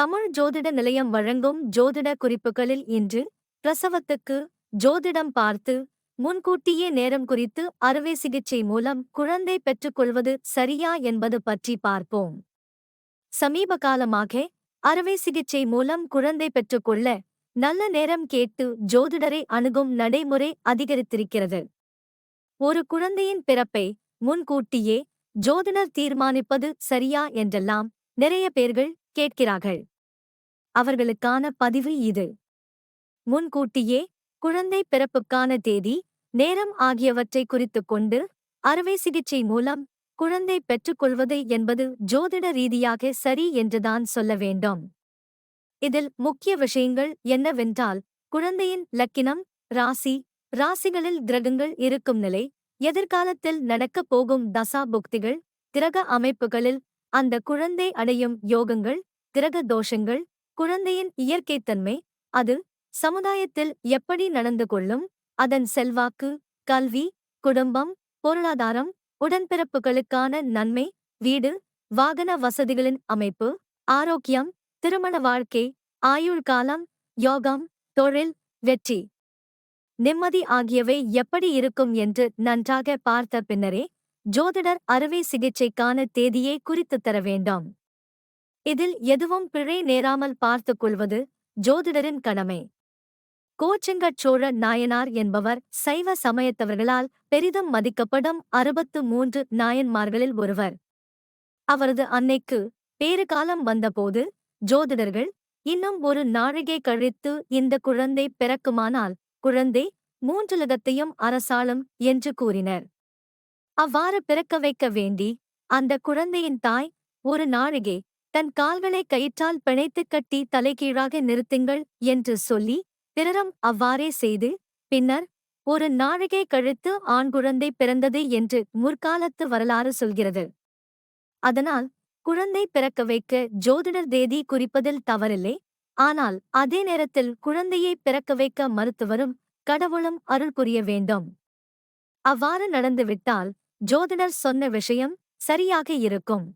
தமிழ் ஜோதிட நிலையம் வழங்கும் ஜோதிட குறிப்புகளில் இன்று பிரசவத்துக்கு ஜோதிடம் பார்த்து முன்கூட்டியே நேரம் குறித்து அறுவை சிகிச்சை மூலம் குழந்தை பெற்றுக்கொள்வது சரியா என்பது பற்றி பார்ப்போம். சமீப காலமாக அறுவை சிகிச்சை மூலம் குழந்தை பெற்றுக்கொள்ள நல்ல நேரம் கேட்டு ஜோதிடரை அணுகும் நடைமுறை அதிகரித்திருக்கிறது. ஒரு குழந்தையின் பிறப்பை முன்கூட்டியே ஜோதிடர் தீர்மானிப்பது சரியா என்றெல்லாம் நிறைய பேர்கள் கேட்கிறார்கள். அவர்களுக்கான பதிவு இது. முன்கூட்டியே குழந்தை பிறப்புக்கான தேதி நேரம் ஆகியவற்றை குறித்துக் கொண்டு அறுவை சிகிச்சை மூலம் குழந்தை பெற்றுக்கொள்வது என்பது ஜோதிட ரீதியாக சரி என்றுதான் சொல்ல வேண்டும். இதில் முக்கிய விஷயங்கள் என்னவென்றால் குழந்தையின் லக்கினம் ராசி ராசிகளில் கிரகங்கள் இருக்கும் நிலை எதிர்காலத்தில் நடக்கப் போகும் தசா புக்திகள் கிரக அமைப்புகளில் அந்த குழந்தை அடையும் யோகங்கள் கிரக தோஷங்கள் குழந்தையின் இயற்கைத்தன்மை அது சமுதாயத்தில் எப்படி நடந்து கொள்ளும் அதன் செல்வாக்கு கல்வி குடும்பம் பொருளாதாரம் உடன்பிறப்புகளுக்கான நன்மை வீடு வாகன வசதிகளின் அமைப்பு ஆரோக்கியம் திருமண வாழ்க்கை ஆயுள் காலம் யோகம் தொழில் வெற்றி. நிம்மதி ஆகியவை எப்படி இருக்கும் என்று நன்றாக பார்த்த பின்னரே ஜோதிடர் அறுவை சிகிச்சைக்கான தேதியை குறித்துத் தர வேண்டாம். இதில் எதுவும் பிழை நேராமல் பார்த்துக் கொள்வது ஜோதிடரின் கடமை. கோச்செங்கட் சோழ நாயனார் என்பவர் சைவ சமயத்தவர்களால் பெரிதும் மதிக்கப்படும் அறுபத்து மூன்று நாயன்மார்களில் ஒருவர். அவரது அன்னைக்கு பேறுகாலம் வந்தபோது ஜோதிடர்கள் இன்னும் ஒரு நாழிகை கழித்து இந்த குழந்தை பிறக்குமானால் குழந்தை மூன்றுலகத்தையும் அரசாளும் என்று கூறினர். அவ்வாறு பிறக்க வைக்க வேண்டி அந்த குழந்தையின் தாய் ஒரு நாழிகை தன் கால்களை கயிற்றால் பிணைத்துக் கட்டி தலைகீழாக நிறுத்துங்கள் என்று சொல்லி பிறரும் அவ்வாறே செய்து பின்னர் ஒரு நாழிகை கழித்து ஆண் குழந்தை பிறந்தது என்று முற்காலத்து வரலாறு சொல்கிறது. அதனால் குழந்தை பிறக்க வைக்க ஜோதிடர் தேதி குறிப்பதில் தவறில்லை. ஆனால் அதே நேரத்தில் குழந்தையை பிறக்க வைக்க மருத்துவரும் கடவுளும் அருள் புரிய வேண்டும். அவ்வாறு நடந்துவிட்டால் ஜோதிடர் சொன்ன விஷயம் சரியாக இருக்கும்.